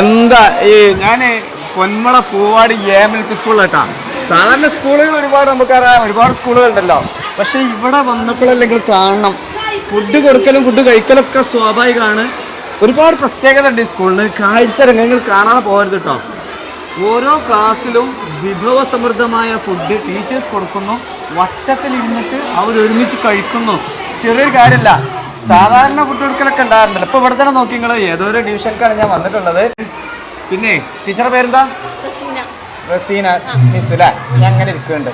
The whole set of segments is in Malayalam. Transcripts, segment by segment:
എന്താ? ഈ ഞാൻ Ponmala Poovadi A M L P സ്കൂളിലാട്ടാ സാധാരണ സ്കൂളുകൾ ഒരുപാട് നമുക്കറിയാം ഒരുപാട് സ്കൂളുകൾ ഉണ്ടല്ലോ. പക്ഷെ ഇവിടെ വന്നപ്പോഴല്ലെങ്കിൽ കാണണം. ഫുഡ് കൊടുക്കലും ഫുഡ് കഴിക്കലും ഒക്കെ സ്വാഭാവികമാണ്. ഒരുപാട് പ്രത്യേകത ഉണ്ട് ഈ സ്കൂളിന് കാഴ്ച രംഗങ്ങൾ കാണാതെ പോകരുത് കേട്ടോ ഓരോ ക്ലാസ്സിലും വിഭവസമൃദ്ധമായ ഫുഡ് ടീച്ചേഴ്സ് കൊടുക്കുന്നു. വട്ടത്തിൽ ഇരുന്നിട്ട് അവർ ഒരുമിച്ച് കഴിക്കുന്നു. ചെറിയൊരു കാര്യമല്ല സാധാരണ ഫുഡ് കൊടുക്കലൊക്കെ ഉണ്ടായിരുന്നല്ലോ ഇപ്പൊ ഇവിടെ തന്നെ നോക്കി നിങ്ങൾ ഏതൊരു ഒരു ഡിവിഷനിലേക്കാണ് ഞാൻ വന്നിട്ടുള്ളത്. പിന്നെ ടീച്ചറുടെ പേരെന്താ? റസീന. മിസ് അല്ലേ ഞാൻ അങ്ങനെ ഇരിക്കുന്നുണ്ട്.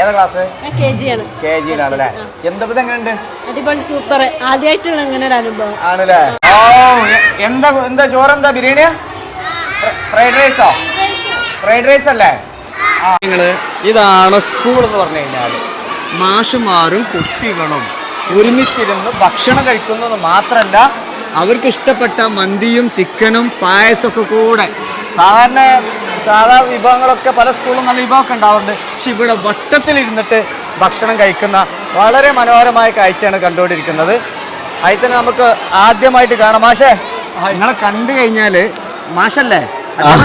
ഏതാ ക്ലാസ് കെ ജി ആണ് കെ ജിയിലാണല്ലേ എന്താ ഇത് എങ്ങനെയുണ്ട്? അടിപൊളി സൂപ്പർ ആദ്യമായിട്ടുള്ള ഇങ്ങനെ ഒരു അനുഭവം. ആണല്ലേ ഓ എന്താ എന്താ ചോറെന്താ? ബിരിയാണിയാ? ഫ്രൈഡ് റൈസോ? ഫ്രൈഡ് റൈസ് അല്ലേ? നിങ്ങൾ ഇതാണ് സ്കൂൾ എന്ന് പറഞ്ഞു കഴിഞ്ഞാൽ മാഷുമാരും കുട്ടികളും ഒരുമിച്ചിരുന്ന് ഭക്ഷണം കഴിക്കുന്നത് മാത്രമല്ല അവർക്ക് ഇഷ്ടപ്പെട്ട മന്തിയും ചിക്കനും പായസമൊക്കെ കൂടെ. സാധാരണ സാധാ വിഭവങ്ങളൊക്കെ പല സ്കൂളിലും നല്ല വിഭവമൊക്കെ ഉണ്ടാവുന്നുണ്ട് പക്ഷെ ഇവിടെ വട്ടത്തിലിരുന്നിട്ട് ഭക്ഷണം കഴിക്കുന്ന വളരെ മനോഹരമായ കാഴ്ചയാണ് കണ്ടുകൊണ്ടിരിക്കുന്നത്. അതിൽ തന്നെ നമുക്ക് ആദ്യമായിട്ട് കാണാം. മാഷേ നിങ്ങളെ കണ്ടു കഴിഞ്ഞാൽ മാഷല്ലേ?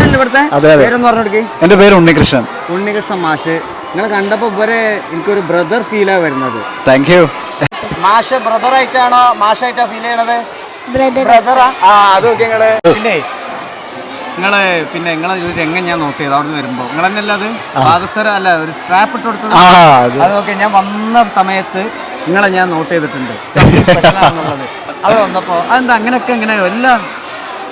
എന്റെ ഇവിടുത്തെ? അതെ, അതെ. പേരൊന്ന് പറഞ്ഞെടുക്കേ എന്റെ പേര് ഉണ്ണികൃഷ്ണൻ. ഉണ്ണികൃഷ്ണൻ മാഷ്. നിങ്ങളെ കണ്ടപ്പോൾ ഇവരെ എനിക്കൊരു ബ്രദർ ഫീലാ വരുന്നത്. Thank you. മാഷ് ബ്രദറായിട്ടാണോ മാഷായിട്ടാ ഫീൽ ചെയ്യണത്? ബ്രദർ ബ്രദറാ ആ? അത് നോക്കി നിങ്ങൾ പിന്നെ നിങ്ങൾ പിന്നെ നിങ്ങളെ ഒരു രംഗം ഞാൻ നോക്കിയത് അവിടെ നിന്ന് വരുമ്പോ? നിങ്ങൾ തന്നെ അത്? പാദസര അല്ല ഒരു സ്ട്രാപ്പ് ഇട്ട് കൊടുത്തത്. ആ അത്. നോക്കി ഞാൻ വന്ന സമയത്ത് നിങ്ങളെ ഞാൻ നോട്ട് ചെയ്തിട്ടുണ്ട്. അത് വന്നപ്പോ അതെന്താ അങ്ങനെയൊക്കെ ഇങ്ങനെ എല്ലാം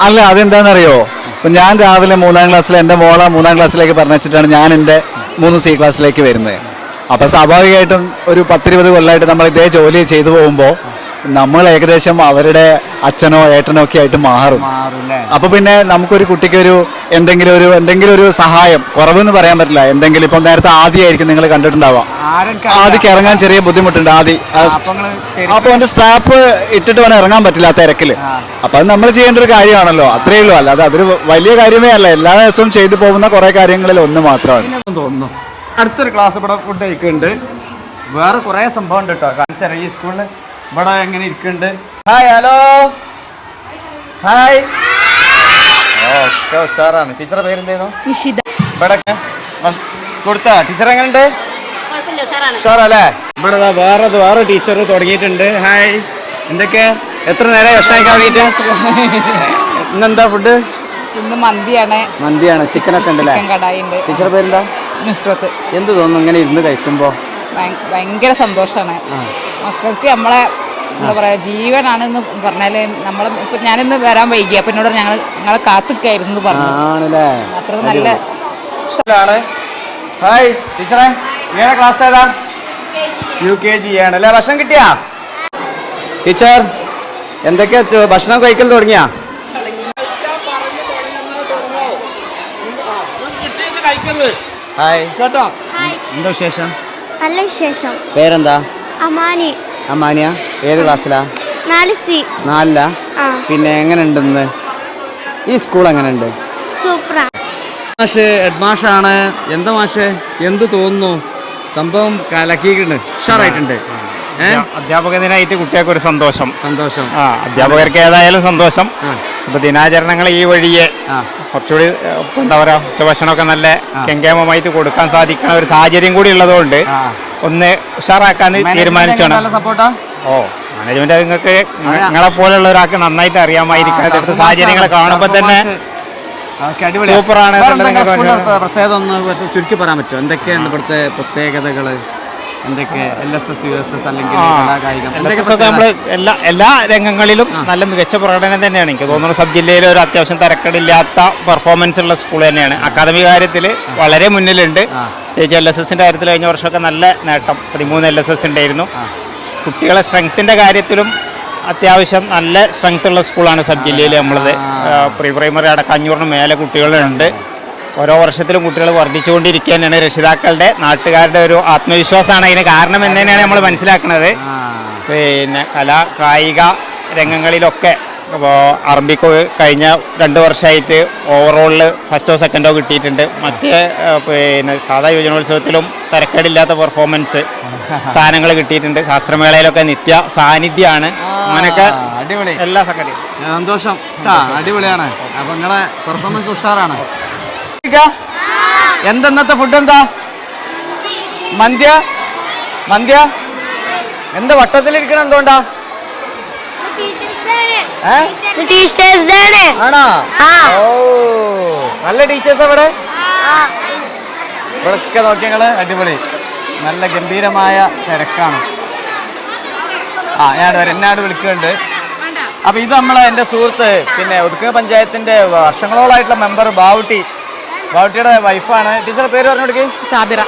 അല്ല അതെന്താണെന്നറിയോ? ഇപ്പം ഞാൻ രാവിലെ മൂന്നാം ക്ലാസ്സിൽ എന്റെ മോളെ മൂന്നാം ക്ലാസ്സിലേക്ക് പറഞ്ഞിട്ടാണ് ഞാൻ എന്റെ മൂന്ന് സി ക്ലാസ്സിലേക്ക് വരുന്നത്. അപ്പോൾ സ്വാഭാവികമായിട്ടും ഒരു പത്തിരുപത് കൊല്ലമായിട്ട് നമ്മൾ ഇതേ ജോലി ചെയ്തു പോകുമ്പോൾ നമ്മൾ ഏകദേശം അവരുടെ അച്ഛനോ ഏട്ടനോ ഒക്കെ ആയിട്ട് മാറും. അപ്പൊ പിന്നെ നമുക്കൊരു കുട്ടിക്ക് ഒരു എന്തെങ്കിലും ഒരു എന്തെങ്കിലും ഒരു സഹായം കുറവെന്ന് പറയാൻ പറ്റില്ല. എന്തെങ്കിലും ഇപ്പം നേരത്തെ ആദ്യമായിരിക്കും നിങ്ങൾ കണ്ടിട്ടുണ്ടാവാം ആദ്യം ആദ്യക്ക് ഇറങ്ങാൻ ചെറിയ ബുദ്ധിമുട്ടുണ്ട് ആദ്യ അപ്പൊ അവന്റെ സ്ട്രാപ്പ് ഇട്ടിട്ട് വേണം ഇറങ്ങാൻ പറ്റില്ല ആ തിരക്കിൽ. അപ്പൊ അത് നമ്മൾ ചെയ്യേണ്ട ഒരു കാര്യമാണല്ലോ. അത്രേ ഉള്ളൂ. അല്ലാതെ അതൊരു വലിയ കാര്യമേ അല്ല. എല്ലാ ദിവസവും ചെയ്തു പോകുന്ന കുറെ കാര്യങ്ങളിൽ ഒന്ന് മാത്രമാണ്. തോന്നുന്നു. അടുത്തൊരു ക്ലാസ് ഇവിടെ ഫുഡ് കഴിക്കുന്നുണ്ട്. വേറെ കുറേ സംഭവം ഉണ്ട് കേട്ടോ കാണിച്ചാൽ ഈ സ്കൂളിൽ ഇവിടെ എങ്ങനെ ഇരിക്കുന്നുണ്ട്. ഹായ് ഹലോ ഹായ് ഓക്കെ ഉഷാറാണ്. ടീച്ചറുടെ പേരെന്തായിരുന്നു? നിഷിത. ഇവിടെ കൊടുത്ത. ടീച്ചർ എങ്ങനെയുണ്ട്? ഉഷാറല്ലേ? ഇവിടെ വേറെ വേറെ ടീച്ചർ തുടങ്ങിയിട്ടുണ്ട്. ഹായ് എന്തൊക്കെ? എത്ര നേരം ഭക്ഷണം കഴിക്കാൻ ഇന്നെന്താ ഫുഡ് ഇന്ന് മന്തിയാണ്. മന്തിയാണ്. ഉണ്ടല്ലേ? ചിക്കൻ ഒക്കെ ഉണ്ട്. ടീച്ചർ പേരെന്താ? നുസ്രത്ത് എന്ത് തോന്നുന്നു? ഇങ്ങനെ ഇരുന്ന് കഴിക്കുമ്പോൾ ഭയ- ഭയങ്കര സന്തോഷമാണ് മക്കൾക്ക് നമ്മളെ എന്താ പറയുക ജീവനാണെന്ന് പറഞ്ഞാൽ നമ്മൾ ഇപ്പൊ ഞാനിന്ന് വരാൻ വൈകി അപ്പൊ എന്നോട് ഞങ്ങൾ ഞങ്ങളെ കാത്തിക്കായിരുന്നു പറഞ്ഞു. അത്ര നല്ല ആണ് ഹായ് ടീച്ചറെ ഏതാ ക്ലാസ് ഏതാ? യു കെ ജി ആണല്ലേ ഭക്ഷണം കിട്ടിയാ? ടീച്ചർ എന്തൊക്കെയാ ഭക്ഷണം കഴിക്കൽ തുടങ്ങിയാ? ഹായ്. കേട്ടോ. എന്താ വിശേഷം? നല്ല വിശേഷം. പേരെന്താ? അമാനി. അമാനിയ? ഏത് ക്ലാസ്സിലാ? നാല് സി. നാലിലാ? പിന്നെ എങ്ങനെയുണ്ട് ഇന്ന് ഈ സ്കൂൾ എങ്ങനെയുണ്ട്? സൂപ്പറാ. മാഷ് ഹെഡ് മാഷാണ് എന്താ മാഷ്? എന്ത് തോന്നുന്നു? സംഭവം കലക്കിയിട്ടുണ്ട് ഉഷാറായിട്ടുണ്ട്. അധ്യാപക ദിനമായിട്ട് കുട്ടികൾക്ക് ഒരു സന്തോഷം. സന്തോഷം. ആ അധ്യാപകർക്ക് ഏതായാലും സന്തോഷം. ഇപ്പൊ ദിനാചരണങ്ങൾ ഈ വഴിയെ കുറച്ചുകൂടി എന്താ പറയാ ഉച്ചഭക്ഷണമൊക്കെ നല്ല കെങ്കേമമായിട്ട് കൊടുക്കാൻ സാധിക്കണ ഒരു സാഹചര്യം കൂടി ഉള്ളതുകൊണ്ട്. ഒന്ന് ഉഷാറാക്കാൻ തീരുമാനിച്ചാണ്. ഓ മാനേജ്മെന്റ് നിങ്ങൾക്ക് നിങ്ങളെ പോലെയുള്ള ഒരാൾക്ക് നന്നായിട്ട് അറിയാമായിരിക്കും ഇവിടുത്തെ സാഹചര്യങ്ങൾ കാണുമ്പോൾ തന്നെ സൂപ്പറാണ്. പ്രത്യേകത ഒന്ന് ചുരുക്കി പറയാൻ പറ്റുമോ? എന്തൊക്കെയാണ് ഇവിടുത്തെ പ്രത്യേകതകൾ? എന്തൊക്കെ L S S U S S അല്ലെങ്കിൽ ആ. കലാകായികം എന്തൊക്കെ LSS ഒക്കെ നമ്മൾ എല്ലാ എല്ലാ രംഗങ്ങളിലും നല്ല മികച്ച പ്രകടനം തന്നെയാണ്. എനിക്ക് തോന്നുന്നു സബ് ജില്ലയിൽ ഒരു അത്യാവശ്യം തരക്കേടില്ലാത്ത പെർഫോമൻസ് ഉള്ള സ്കൂൾ തന്നെയാണ്. അക്കാദമി കാര്യത്തിൽ വളരെ മുന്നിലുണ്ട്. പ്രത്യേകിച്ച് എൽ എസ് എസിന്റെ കാര്യത്തിൽ കഴിഞ്ഞ വർഷമൊക്കെ നല്ല നേട്ടം. പതിമൂന്ന് എൽ എസ് എസ് ഉണ്ടായിരുന്നു. കുട്ടികളെ സ്ട്രെങ്ത്തിന്റെ കാര്യത്തിലും അത്യാവശ്യം നല്ല സ്ട്രെങ്ത് ഉള്ള സ്കൂളാണ് സബ് ജില്ലയിൽ നമ്മളത്. പ്രീ പ്രൈമറി അടക്കം അഞ്ഞൂറിന് മേലെ കുട്ടികളുണ്ട്. ഓരോ വർഷത്തിലും കുട്ടികൾ വർദ്ധിച്ചുകൊണ്ടിരിക്കുക തന്നെയാണ് രക്ഷിതാക്കളുടെ നാട്ടുകാരുടെ ഒരു ആത്മവിശ്വാസമാണ്. അതിന് കാരണം എന്ന് തന്നെയാണ് നമ്മൾ മനസ്സിലാക്കുന്നത്. പിന്നെ കലാ കായിക രംഗങ്ങളിലൊക്കെ അപ്പോൾ അറബിക്ക് കഴിഞ്ഞ രണ്ട് വർഷമായിട്ട് ഓവറോളിൽ ഫസ്റ്റോ സെക്കൻഡോ കിട്ടിയിട്ടുണ്ട്. മറ്റേ പിന്നെ സാധാ യുവജനോത്സവത്തിലും തിരക്കേടില്ലാത്ത പെർഫോമൻസ് സ്ഥാനങ്ങൾ കിട്ടിയിട്ടുണ്ട്. ശാസ്ത്രമേളയിലൊക്കെ നിത്യ സാന്നിധ്യമാണ് അങ്ങനെയൊക്കെ അടിപൊളി. എല്ലാ സംഗതിയും. സന്തോഷം. അടിപൊളിയാണ്. അപ്പൊ നിങ്ങളെ പെർഫോമൻസ് ഉഷാറാണ്. എന്തെന്നത്തെ ഫുഡ് എന്താ? മന്ത്യ? മന്ത്യ? എന്താ വട്ടത്തിലിരിക്കണ എന്തുകൊണ്ടാ? ആണോ. ഓ നല്ല ടീച്ചേഴ്സ് ഇവിടെ ഇവിടൊക്കെ നോക്കിയ നിങ്ങൾ അടിപൊളി. നല്ല ഗംഭീരമായ തിരക്കാണ്. ആ ഞാൻ എന്നാട് വിളിക്കുന്നുണ്ട്. അപ്പൊ ഇത് നമ്മളെ എന്റെ സുഹൃത്ത് പിന്നെ ഒതുക്കുക പഞ്ചായത്തിന്റെ വർഷങ്ങളോളായിട്ടുള്ള മെമ്പർ ബാവുട്ടി. ബാവുട്ടിയുടെ വൈഫാണ് ടീച്ചറെ പേര് പറഞ്ഞു കൊടുക്കേ സാബിറ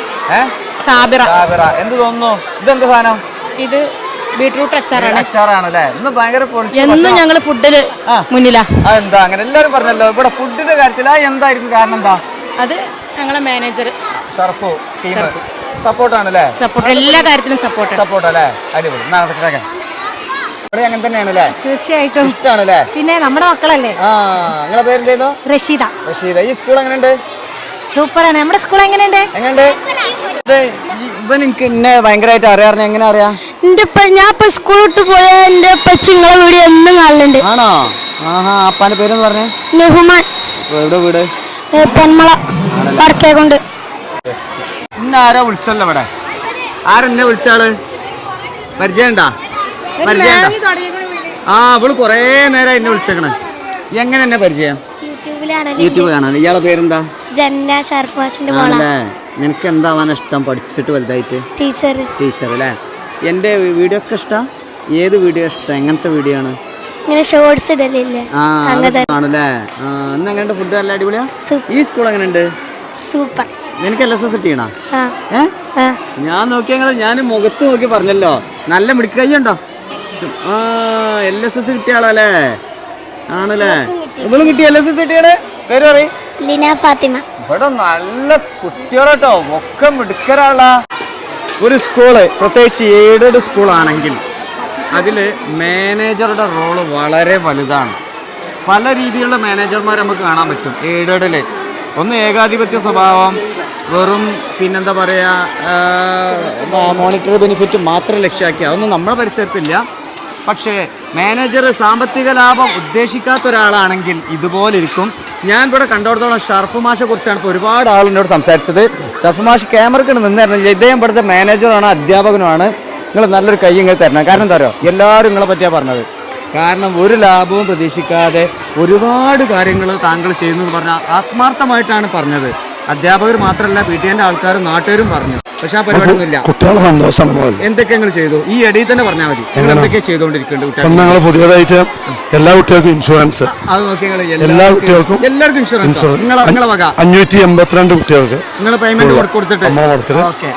സാബിറ. സാബിറ. എന്ത് തോന്നുന്നു? ഇതെന്ത് സാധനം? ഇത് ബീട്രൂട്ട് അച്ചാറാണ്. അച്ചാറാണ് അല്ലേ ഇന്ന് ഭയങ്കര പൊളിച്ച എന്നും. ഞങ്ങൾ. മുന്നിലാ. അതെന്താ? അങ്ങനെ എല്ലാവരും പറഞ്ഞല്ലോ. ഇവിടെ ഫുഡിന്റെ എന്തായിരിക്കും കാരണം എന്താ? അത് ഞങ്ങളെ മാനേജർ ഷർഫു ടീം. സപ്പോർട്ടാണ് അല്ലേ സപ്പോർട്ട്. എല്ലാ കാര്യത്തിലും സപ്പോർട്ട്. സപ്പോർട്ട് അല്ലേ അടിപൊളി. അങ്ങനെ തന്നെയാണ് അല്ലേ തീർച്ചയായിട്ടും. ഇഷ്ടമാണ് അല്ലേ പിന്നെ നമ്മുടെ മക്കളല്ലേ? ആ. നിങ്ങളെ പേരെന്തേന്നു റഷീദ. റഷീദ. ഈ സ്കൂൾ എങ്ങനെയുണ്ട്? സൂപ്പറാണ്. നമ്മുടെ സ്കൂൾ എങ്ങനെയുണ്ട്? എങ്ങനെയുണ്ട്? ഇത് ഈ- ഇവൻ എനിക്ക് എന്നെ ഭയങ്കരമായിട്ട് അറിയാറിന് എങ്ങനെ അറിയാം? എന്റെ ഞാൻ ഇപ്പൊ സ്കൂൾ വിട്ട് പോയ എന്റെ പച്ച നിങ്ങളെ വീഡിയോ എന്നും കാണലുണ്ട്. ആണോ? ആഹാ അപ്പാന്റെ പേരെന്ന് പറഞ്ഞേ? നുഹുമാൻ. എവിടെ വീട്? ഏ, പൊന്മള. വടക്കേ കൊണ്ട് ഇന്ന് ആരോ വിളിച്ചല്ലോ ഇവിടെ? ആരെന്നെ വിളിച്ചാൾ പരിചയണ്ടാ പരിചയണ്ടാ ആ അവൾ കൊറേ നേരം എന്നെ വിളിച്ചേക്കണേ. എങ്ങനെ എന്നെ പരിചയം? യൂട്യൂബിലാണ്? യൂട്യൂബ് കാണാൻ ഇയാളെ പേരെന്താ? ജന്ന ഷർഫാസിന്റെ മോള. നിനക്ക് എന്താവാൻ ഇഷ്ടം? പഠിച്ചിട്ട് വലുതായിട്ട്? ടീച്ചർ ടീച്ചർ അല്ലേ എന്റെ വീഡിയോ ഒക്കെ ഇഷ്ടം? ഏത് വീഡിയോ ഇഷ്ടം? എങ്ങനത്തെ വീഡിയോ ആണ്? ഇങ്ങനെ ഷോർട്സ് ഇടലില്ലേ? ആണല്ലേ ഇന്ന് എങ്ങനെയുണ്ട് ഫുഡ് നല്ല അടിപൊളിയാ? ഈ സ്കൂൾ എങ്ങനെയുണ്ട്? സൂപ്പർ. നിനക്ക് എൽ എസ് എസ് കിട്ടിയണോ ഞാൻ നോക്കിയ ഞാൻ മുഖത്ത് നോക്കി പറഞ്ഞല്ലോ. നല്ല മിടുക്ക് കൈയുണ്ടോ ആ എൽ എസ് എസ് കിട്ടിയ ആളല്ലേ ആണല്ലേ? ഇവളും കിട്ടി. എൽ എസ് എസ് കിട്ടിയാണ് പേര് പറയും. ലിന ഫാത്തിമ. ഇവിടെ നല്ല കുട്ടികളോട്ടോ. ഒക്കെ മിടുക്കരാള. ഒരു സ്കൂൾ പ്രത്യേകിച്ച് എയ്ഡഡ് സ്കൂളാണെങ്കിൽ അതിൽ മാനേജറുടെ റോൾ വളരെ വലുതാണ്. പല രീതിയിലുള്ള മാനേജർമാർ നമുക്ക് കാണാൻ പറ്റും എയ്ഡഡിൽ ഒന്ന് ഏകാധിപത്യ സ്വഭാവം വെറും പിന്നെന്താ പറയുക മോണിറ്ററി ബെനിഫിറ്റ് മാത്രം ലക്ഷ്യമാക്കി അതൊന്നും നമ്മുടെ പരിസരത്തില്ല. പക്ഷേ മാനേജർ സാമ്പത്തിക ലാഭം ഉദ്ദേശിക്കാത്ത ഒരാളാണെങ്കിൽ ഇതുപോലെ ഇരിക്കും. ഞാൻ ഇവിടെ കണ്ടോടത്തോളം ഷർഫ് മാഷെ കുറിച്ചാണ് ഇപ്പോൾ ഒരുപാട് ആൾ എന്നോട് സംസാരിച്ചത്. ഷർഫ് മാഷ് ക്യാമറക്ക് നിന്നായിരുന്നില്ല ഇദ്ദേഹം ഇവിടുത്തെ മാനേജറാണ് അധ്യാപകനുമാണ്. നിങ്ങൾ നല്ലൊരു കൈ ഇങ്ങനെ തരണം. കാരണം എന്താ പറയുക എല്ലാവരും നിങ്ങളെ പറ്റിയാണ് പറഞ്ഞത്. കാരണം ഒരു ലാഭവും പ്രതീക്ഷിക്കാതെ ഒരുപാട് കാര്യങ്ങൾ താങ്കൾ ചെയ്യുന്നു എന്ന് പറഞ്ഞാൽ ആത്മാർത്ഥമായിട്ടാണ് പറഞ്ഞത്. അധ്യാപകർ മാത്രമല്ല പി ടി എന്റെ ആൾക്കാരും നാട്ടുകാരും പറഞ്ഞു. പക്ഷെ ആ പരിപാടിയൊന്നുമില്ല. കുട്ടികളെ സന്തോഷമാണ് എന്തൊക്കെ നിങ്ങൾ ചെയ്തു? ഈ ഇടയിൽ തന്നെ പറഞ്ഞാൽ മതി. എന്തൊക്കെ ചെയ്തുകൊണ്ടിരിക്കുന്നുണ്ട് പുതിയതായിട്ട് എല്ലാ കുട്ടികൾക്കും ഇൻഷുറൻസ് എല്ലാ കുട്ടികൾക്കും എല്ലാവർക്കും ഇൻഷുറൻസ് അഞ്ഞൂറ്റി എൺപത്തിരണ്ട് കുട്ടികൾക്ക് നിങ്ങൾ പേയ്മെന്റ് കൊടുത്തിട്ട്.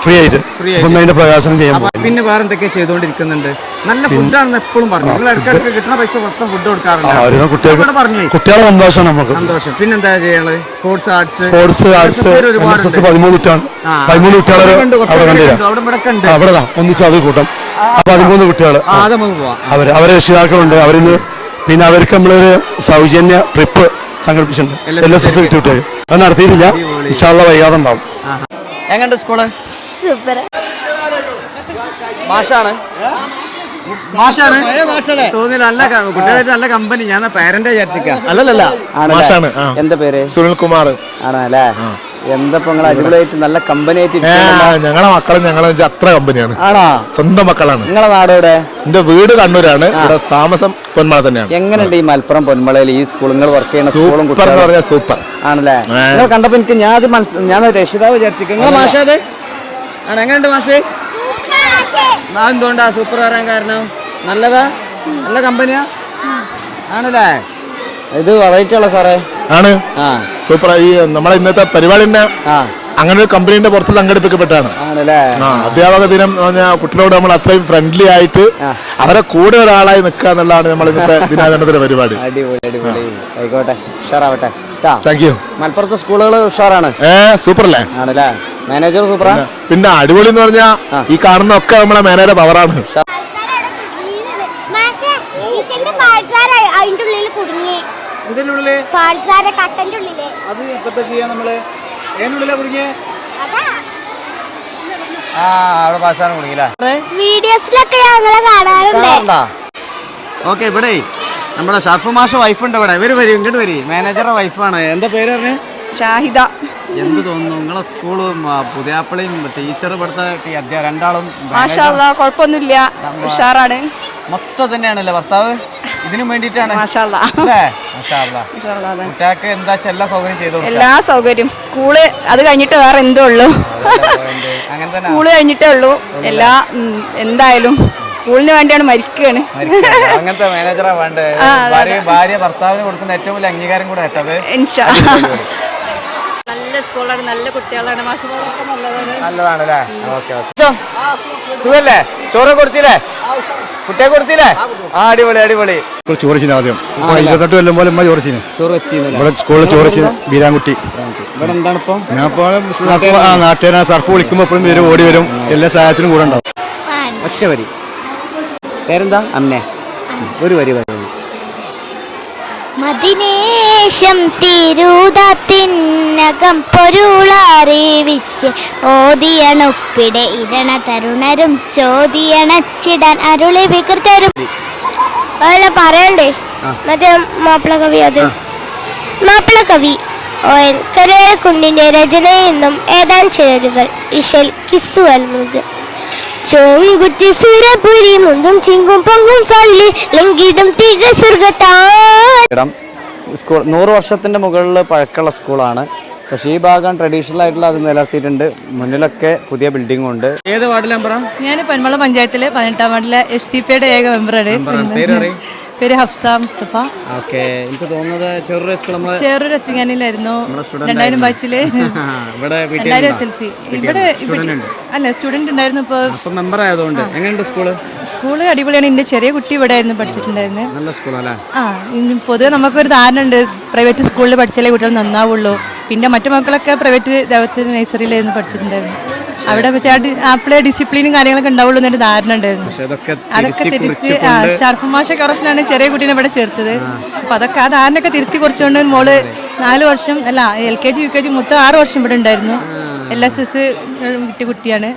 ഫ്രീ ആയിട്ട്. ഫ്രീ ആയിട്ട്. പ്രകാശനം ചെയ്യാം പിന്നെ വേറെ എന്തൊക്കെ ചെയ്തുകൊണ്ടിരിക്കുന്നുണ്ട്? നല്ല ഫുഡാണെന്ന് എപ്പോഴും പറഞ്ഞു. നിങ്ങൾ ഇടയ്ക്കിടയ്ക്ക് കിട്ടുന്ന പൈസ മൊത്തം ഫുഡ് കൊടുക്കാറുണ്ട് പറഞ്ഞു കുട്ടികളെ സന്തോഷമാണ് നമുക്ക്. സന്തോഷം. പിന്നെന്താ ചെയ്യാനുള്ളത് സ്പോർട്സ് ആർട്സ് സ്പോർട്സ് ആർട്സ് പതിമൂന്ന് പതിമൂന്ന് കുട്ടികളെ അവിടെ അവിടെ ഇവിടെ ഒന്നിച്ച് അത് കൂട്ടം. പതിമൂന്ന് കുട്ടികൾ അവർ അവരെ രക്ഷിതാക്കളുണ്ട്. അവരിന്ന് പിന്നെ അവർക്ക് നമ്മളൊരു സൗജന്യ ട്രിപ്പ് സംഘടിപ്പിച്ചിട്ടുണ്ട്. എൽ എസ് കുട്ടികൾ അത് നടത്തിയിട്ടില്ല. ഇൻഷാള്ള വൈകാതെ ഉണ്ടാവും എങ്ങനെയുണ്ട് സ്കൂൾ സൂപ്പർ. മാഷാണ് മാഷാണ് തോന്നില്ല നല്ല ക- കുട്ടികളായിട്ട് നല്ല കമ്പനി ഞാൻ പാരന്റ് വിചാരിച്ചിരിക്കാം. അല്ലല്ല മാഷാണ് ആ. എന്താ പേര്? സുനിൽ കുമാർ ആണല്ലേ എന്താ നിങ്ങൾ അടിപൊളിയായിട്ട് നല്ല കമ്പനി ആയിട്ട്. ഞങ്ങളെ മക്കളും ഞങ്ങളെ വെച്ചാൽ അത്ര കമ്പനിയാണ് സ്വന്തം മക്കളാണ്. നിങ്ങളെ നാട് എവിടെ? എന്റെ വീട് കണ്ണൂരാണ്. ഇവിടെ താമസം പൊന്മള തന്നെയാണ്. എങ്ങനെയുണ്ട് ഈ മലപ്പുറം പൊന്മളയിൽ ഈ സ്കൂളുകൾ നിങ്ങൾ വർക്ക് ചെയ്യുന്ന സ്കൂളും സൂപ്പർ എന്ന് പറഞ്ഞാൽ സൂപ്പർ. ആണല്ലേ? നിങ്ങൾ കണ്ടപ്പോ എനിക്ക് ഞാൻ അത് മനസ്സ് ഞാൻ രക്ഷിതാവ് വിചാരിച്ചിരിക്കും നിങ്ങൾ മാഷത് ആണ് എങ്ങനെയുണ്ട് മാഷേ? എന്തുകൊണ്ടാ സൂപ്പർ വരാൻ കാരണം? നല്ലതാ? നല്ല കമ്പനിയാ ആണല്ലേ? ഇത് വെറൈറ്റി ഉള്ള സാറേ. ആണ്. സൂപ്പർ ഈ നമ്മളെ ഇന്നത്തെ പരിപാടി തന്നെ ആ. അങ്ങനെ ഒരു കമ്പനീന്റെ പുറത്ത് സംഘടിപ്പിക്കപ്പെട്ടാണ് അധ്യാപക ദിനം എന്ന് പറഞ്ഞാൽ കുട്ടികളോട് നമ്മൾ അത്രയും ഫ്രണ്ട്ലി ആയിട്ട് അവരെ കൂടെ ഒരാളായി നിൽക്കുക എന്നുള്ളതാണ് നമ്മൾ ഇന്നത്തെ ദിനാചരണത്തിന്റെ പരിപാടി. ആയിക്കോട്ടെ. ഉഷാറാവട്ടെ. താങ്ക് യു മലപ്പുറത്തെ സ്കൂളുകൾ ഉഷാറാണ്. ഏ സൂപ്പർ അല്ലേ? ആണല്ലേ? മാനേജർ സൂപ്പറാ പിന്നെ അടിപൊളി എന്ന് പറഞ്ഞാൽ ഈ കാണുന്ന ഒക്കെ നമ്മളെ മാനേജർ പവറാണ് അത് ഇപ്പത്തെ ചെയ്യാ നമ്മൾ ഏതിനുള്ളിലാ കുടുങ്ങിയേ? അതാ. ആ അവിടെ പാസ്സാണ് കുടുങ്ങിയില്ലേ? വീഡിയോസിലൊക്കെ ഞങ്ങളെ കാണാറുണ്ട്. ഓക്കെ ഇവിടെ നമ്മുടെ ഷർഫ് മാഷ വൈഫ് ഉണ്ട് ഇവിടെ. ഇവർ വരും ഇങ്ങോട്ട് വരും. മാനേജറുടെ വൈഫാണ് എന്താ പേര് പറഞ്ഞു? ഷാഹിദ. എന്ത് തോന്നുന്നു? നിങ്ങളെ സ്കൂളും പുതിയാപ്പിളയും ടീച്ചർ ഇവിടുത്തെ രണ്ടാളും കുഴപ്പമൊന്നുമില്ല ഉഷാറാണ്. മൊത്തം തന്നെയാണല്ലേ ഭർത്താവ്? ഇതിനു വേണ്ടിയിട്ടാണ്. കുട്ടികൾക്ക് എന്താ എല്ലാ സൗകര്യം ചെയ്തു. എല്ലാ സൗകര്യം സ്കൂൾ അത് കഴിഞ്ഞിട്ട് വേറെ എന്തേ ഉള്ളൂ. സ്കൂൾ കഴിഞ്ഞിട്ടേ ഉള്ളൂ. എല്ലാ എന്തായാലും സ്കൂളിന് വേണ്ടിയാണ് മരിക്കുകയാണ് മരിക്കുക. അങ്ങനത്തെ മാനേജറാ വേണ്ടത്. ഭാര്യ ഭർത്താവിന് കൊടുക്കുന്ന ഏറ്റവും വലിയ അംഗീകാരം കൂടെ നല്ല സ്കൂളാണ് നല്ല കുട്ടികളാണ്. നല്ലതാണ്. നല്ലതാണ് അല്ലേ ഓക്കെ സുഖല്ലേ? ചോറ് കൊടുത്തില്ലേ? കുട്ടിയെ കൊടുത്തില്ലേ? ആ അടിപൊളി അടിപൊളി. ചോറിച്ചിന് ആദ്യം. ഇരുപത്തെട്ട് കൊല്ലം പോലെ ചോറിച്ചിന് വെച്ചിരുന്നില്ല ഇവിടെ സ്കൂളിൽ ചോറിച്ചിന് ബീരാൻകുട്ടി ഇവിടെ? എന്താണ് ഇപ്പൊ? ഞാൻ ഇപ്പോൾ നാട്ടുകാരാണ് സർഫ് വിളിക്കുമ്പോൾ എപ്പോഴും വരും ഓടി വരും. എല്ലാ സഹായത്തിനും കൂടെ ഉണ്ടാവും. ഒറ്റ വരി പേരെന്താ അമ്മേ. ഒരു വരി വരി. മതിനേശം തിരൂതത്തിനകം പൊരുളറിവിച്ച് ഓതിയണുപ്പിടെ ഇരണ തരുണരും ചോദിയണച്ചിടാൻ അരുളി വികൃതരും. അതല്ല പറയണ്ടേ? മറ്റേ മാപ്പിള കവി അത്. മാപ്പിള കവി ഓ എൻ കരുവേലക്കുണ്ടിന്റെ രചനയിൽ നിന്നും ഏതാൻ ചിലരുകൾ ഇഷൽ കിസ്സു അൽമുത് ചോങ്കുറ്റി സുരപുരി മുന്തും ചിങ്കും പൊങ്കും പള്ളി ലംഘിടും തിക സ്വർഗത്താ. ഇടം. സ്കൂൾ നൂറ് വർഷത്തിന്റെ മുകളിൽ പഴക്കമുള്ള സ്കൂളാണ്. പക്ഷേ ഈ ഭാഗം ട്രഡീഷണൽ ആയിട്ടുള്ള അത് നിലനിർത്തിയിട്ടുണ്ട്. മുന്നിലൊക്കെ പുതിയ ബിൽഡിംഗ് ഉണ്ട്. ഏത് വാർഡിലാണ് ഞാൻ പന്മള പഞ്ചായത്തിലെ പതിനെട്ടാം വാർഡിലെ എസ് ടി പിയുടെ ഏക മെമ്പറാണ്. പേര് ഹഫ്സ മുസ്തഫ. ഓക്കെ എനിക്ക് തോന്നുന്നത് ചെറിയ സ്കൂൾ നമ്മൾ ചെറിയൊരു എത്തിങ്ങാനിലായിരുന്നു രണ്ടായിരം ബാച്ചിൽ രണ്ടായിരം എസ് എൽ സി ഇവിടെ അല്ല സ്റ്റുഡന്റ് ഉണ്ടായിരുന്നു ഇപ്പൊ. മെമ്പർ ആയതുകൊണ്ട് എങ്ങനെയുണ്ട് സ്കൂൾ? സ്കൂൾ അടിപൊളിയാണ്. എന്റെ ചെറിയ കുട്ടി ഇവിടെ ആയിരുന്നു പഠിച്ചിട്ടുണ്ടായിരുന്നു. നല്ല സ്കൂളല്ലേ ആ പൊതുവെ നമുക്കൊരു ധാരണ ഉണ്ട്. പ്രൈവറ്റ് സ്കൂളിൽ പഠിച്ചാലേ കുട്ടികൾ നന്നാവുള്ളൂ. പിന്നെ മറ്റു മക്കളൊക്കെ പ്രൈവറ്റ് ദേവത്തിന് നഴ്സറിയിലായിരുന്നു പഠിച്ചിട്ടുണ്ടായിരുന്നു. അവിടെ വെച്ച് ആപ്പിളെ ഡിസിപ്ലിനും കാര്യങ്ങളൊക്കെ ഉണ്ടാവുള്ളൂ എന്നൊരു ധാരണ ഉണ്ടായിരുന്നു. പക്ഷെ അതൊക്കെ തിരിച്ച് ആ കുറിച്ചുകൊണ്ട് ഷർഫ് മാഷ കറഫിനാണ് ചെറിയ കുട്ടീനെ ഇവിടെ ചേർത്തത്. അപ്പൊ അതൊക്കെ ആ ധാരണയൊക്കെ തിരുത്തി കുറച്ചുകൊണ്ട് മോൾ നാല് വർഷം അല്ല L K G U K G മൊത്തം ആറ് വർഷം ഇവിടെ ഉണ്ടായിരുന്നു. എൽ എസ് എസ് കിട്ടിയ കുട്ടിയാണ്.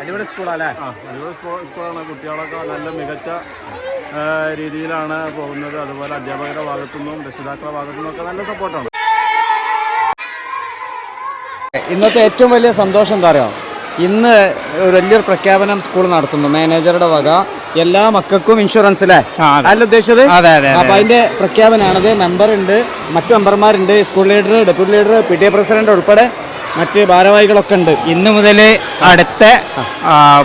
അടിപൊളി സ്കൂളാണ്. കുട്ടികളൊക്കെ നല്ല മികച്ച രീതിയിലാണ് പോകുന്നത്. അതുപോലെ അധ്യാപകരുടെ ഭാഗത്തുനിന്നും രക്ഷിതാക്കളുടെ ഭാഗത്തുനിന്നും ഒക്കെ നല്ല സപ്പോർട്ടാണ് ഇന്നത്തെ ഏറ്റവും വലിയ സന്തോഷം എന്താ പറയുക ഇന്ന് ഒരു വലിയൊരു പ്രഖ്യാപനം സ്കൂൾ നടത്തുന്നു. മാനേജറുടെ വക എല്ലാ മക്കൾക്കും ഇൻഷുറൻസ് അല്ലേ അല്ല ഉദ്ദേശിച്ചത്. അപ്പൊ അതിന്റെ പ്രഖ്യാപനമാണത്. മെമ്പർ ഉണ്ട് മറ്റു മെമ്പർമാരുണ്ട് school leader deputy leader P T A president ഉൾപ്പെടെ മറ്റ് ഭാരവാഹികളൊക്കെ ഉണ്ട്. ഇന്ന് മുതൽ അടുത്ത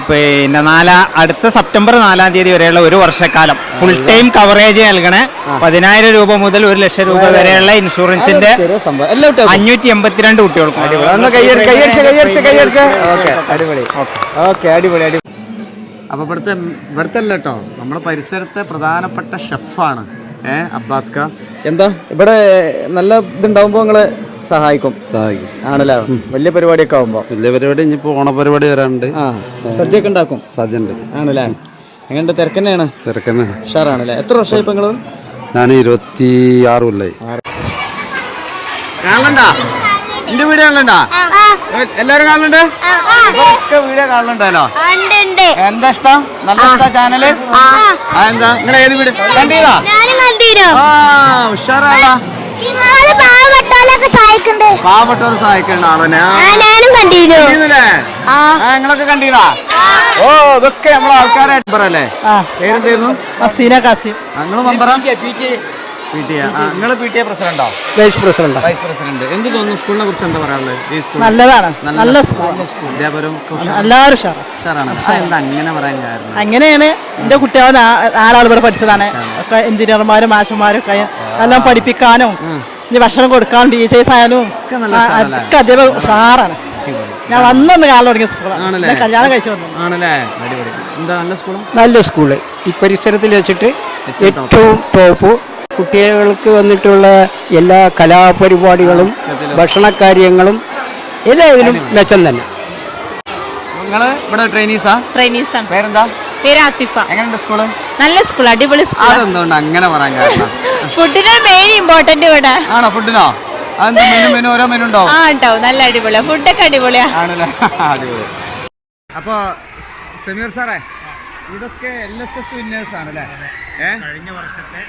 പിന്നെ നാലാ അടുത്ത സെപ്റ്റംബർ നാലാം തീയതി വരെയുള്ള ഒരു വർഷക്കാലം. ഫുൾ ടൈം കവറേജ് നൽകണേ. പതിനായിരം രൂപ മുതൽ ഒരു ലക്ഷം രൂപ വരെയുള്ള ഇൻഷുറൻസിന്റെ? അഞ്ഞൂറ്റി എൺപത്തിരണ്ട് കുട്ടികൾക്കും? അടിപൊളി. ഓക്കെ അടിപൊളി. അടിപൊളി അപ്പൊ ഇവിടുത്തെ ഇവിടുത്തെ അല്ല കേട്ടോ നമ്മുടെ പരിസരത്തെ പ്രധാനപ്പെട്ട ഷെഫാണ് ഏഹ് അബ്ബാസ്ക? എന്താ? ഇവിടെ നല്ല ഇതുണ്ടാവുമ്പോ നിങ്ങൾ സഹായിക്കും. സഹായിക്കും. ആണല്ലേ? വലിയ പരിപാടിയൊക്കെ ആവുമ്പോ. വലിയ പരിപാടി ഇനിയിപ്പോൾ ഓണപരിപാടി വരാനുണ്ട്. ആ സദ്യയൊക്കെ ഉണ്ടാക്കും. സദ്യ ഉണ്ട് ആണല്ലേ? എങ്ങനെ തിരക്കന്നെയാണ്? തിരക്കന്നെ ഉഷാറാണല്ലേ? എത്ര വർഷമായി ഇപ്പൊ നിങ്ങൾ? ഞാൻ ഇരുപത്തി ആറ് കൊല്ലായി. കാണണ്ടാ എന്റെ വീഡിയോ കാണണ്ടാ എല്ലാരും കാണലുണ്ട്? ഒക്കെ വീഡിയോ കാണലുണ്ടല്ലോ? എന്താ ഇഷ്ടം? നല്ല ഇഷ്ടാ ചാനൽ? ആ. എന്താ? നിങ്ങൾ ഏത് വീട് കണ്ടീരാ ഉഷാറാളാ പാവപ്പെട്ടവർ സഹായിക്കേണ്ട ആളന്നെ ആ, ഞാനും കണ്ടിരോ കണ്ടീന്നില്ലേ? ആ. നിങ്ങളൊക്കെ കണ്ടീരാ ഓ ഇതൊക്കെ നമ്മളെ ആൾക്കാരെ മെമ്പറല്ലേ പേരെന്തായിരുന്നു? അസീന കാസിം നിങ്ങൾ മെമ്പറാ? പി ടി എ നിങ്ങൾ P T A. പ്രസിഡന്റോ? Vice president. Vice president. എന്ത് തോന്നുന്നു സ്കൂളിനെ കുറിച്ച് എന്താ പറയാനുള്ളത്? ഈ സ്കൂൾ നല്ലതാണ്. നല്ല സ്കൂൾ അധ്യാപകരും എല്ലാവരും ഉഷാറ്. ഉഷാറാണ്. എന്താ അങ്ങനെ പറയാൻ കാരണം? അങ്ങനെയാണ് എന്റെ കുട്ടികൾ നാലാൾ ഇവിടെ പഠിച്ചതാണ്. ഒക്കെ എഞ്ചിനീയർമാരും മാഷന്മാരും ഒക്കെ എല്ലാം പഠിപ്പിക്കാനും ഇനി ഭക്ഷണം കൊടുക്കാനും ടീച്ചേഴ്സ് ആയാലും? ഒക്കെ അധ്യാപകം ഉഷാറാണ്. ഞാൻ വന്നൊന്ന് കാലം തുടങ്ങിയ സ്കൂളാണ് ഞാൻ കല്യാണം കഴിച്ചു വന്നു ആണല്ലേ? നല്ല സ്കൂളും? നല്ല സ്കൂൾ. ഈ പരിസരത്തിൽ വെച്ചിട്ട് ഏറ്റവും ടോപ്പ് കുട്ടികൾക്ക് വന്നിട്ടുള്ള എല്ലാ കലാപരിപാടികളും ഭക്ഷണകാര്യങ്ങളും എല്ലാത്തിലും മെച്ചം തന്നെ. നിങ്ങൾ ഇവിടെ ട്രെയിനീസാ ട്രെയിനീസാണ് പേരെന്താ? പേര് ആത്തിഫ. എങ്ങനെയുണ്ട് സ്കൂൾ? നല്ല സ്കൂൾ അടിപൊളി സ്കൂൾ അതെന്തുകൊണ്ട് അങ്ങനെ പറയാൻ കാരണം? ഫുഡിന് മെയിൻ ഇമ്പോർട്ടന്റ് ഇവിടെ. ആണോ ഫുഡിനോ? അതെന്താ മെനു മെനു? ഓരോ മെനു ഉണ്ടോ ആ ഉണ്ടാവും. നല്ല അടിപൊളിയാ. ഫുഡൊക്കെ അടിപൊളിയാ. ആണല്ലേ? അടിപൊളി. അപ്പോ സമീർ സാറേ ഇതൊക്കെ എൽ എസ് എസ് വിന്നേഴ്സ് ആണല്ലേ? കഴിഞ്ഞ വർഷത്തെ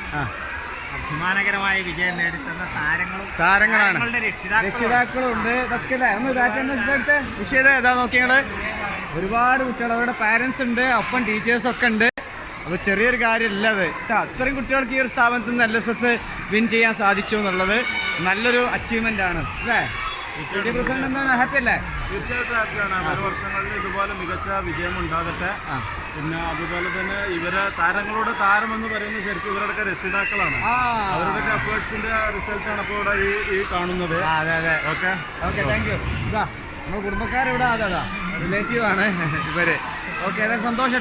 അഭിമാനകരമായ വിജയം നേടിത്തന്ന താരങ്ങളും താരങ്ങളാണ്. രക്ഷിതാക്കളും ഉണ്ട് ഇതൊക്കെ അല്ലേ ഒന്ന് ഡാറ്റ എടുത്ത് വിഷയം ഏതാ നോക്കിയത് ഒരുപാട് കുട്ടികൾ അവരുടെ പാരൻസ് ഉണ്ട് ഒപ്പം ടീച്ചേഴ്സ് ഒക്കെ ഉണ്ട്. അപ്പോൾ ചെറിയൊരു കാര്യമല്ല അത്. അത്രയും കുട്ടികൾക്ക് ഈ ഒരു സ്ഥാപനത്തിൽ നിന്ന് എൽ എസ് എസ് വിൻ ചെയ്യാൻ സാധിച്ചു എന്നുള്ളത് നല്ലൊരു അച്ചീവ്മെന്റ് ആണ്. അല്ലേ? എന്താണ്? ഹാപ്പി അല്ലേ? തീർച്ചയായിട്ടും ഹാപ്പിയാണ്. വരും വർഷങ്ങളിൽ ഇതുപോലെ മികച്ച വിജയം ഉണ്ടാകട്ടെ പിന്നെ അതുപോലെ തന്നെ ഇവരെ താരങ്ങളോട് താരം എന്ന് പറയുന്നത് ശരിക്കും ഇവരുടെ രക്ഷിതാക്കളാണ്. അവരുടെ എഫേർട്സിന്റെ റിസൾട്ടാണ് ഇപ്പോൾ ഇവിടെ ഈ ഈ കാണുന്നത്. ആ, അതെ അതെ. ഓക്കെ? ഓക്കെ താങ്ക് യു ഇതാ നമ്മുടെ കുടുംബക്കാരിവിടെ അതാ റിലേറ്റീവ് ആണ് ഇവർ. ഓക്കെ ഏതായാലും സന്തോഷം.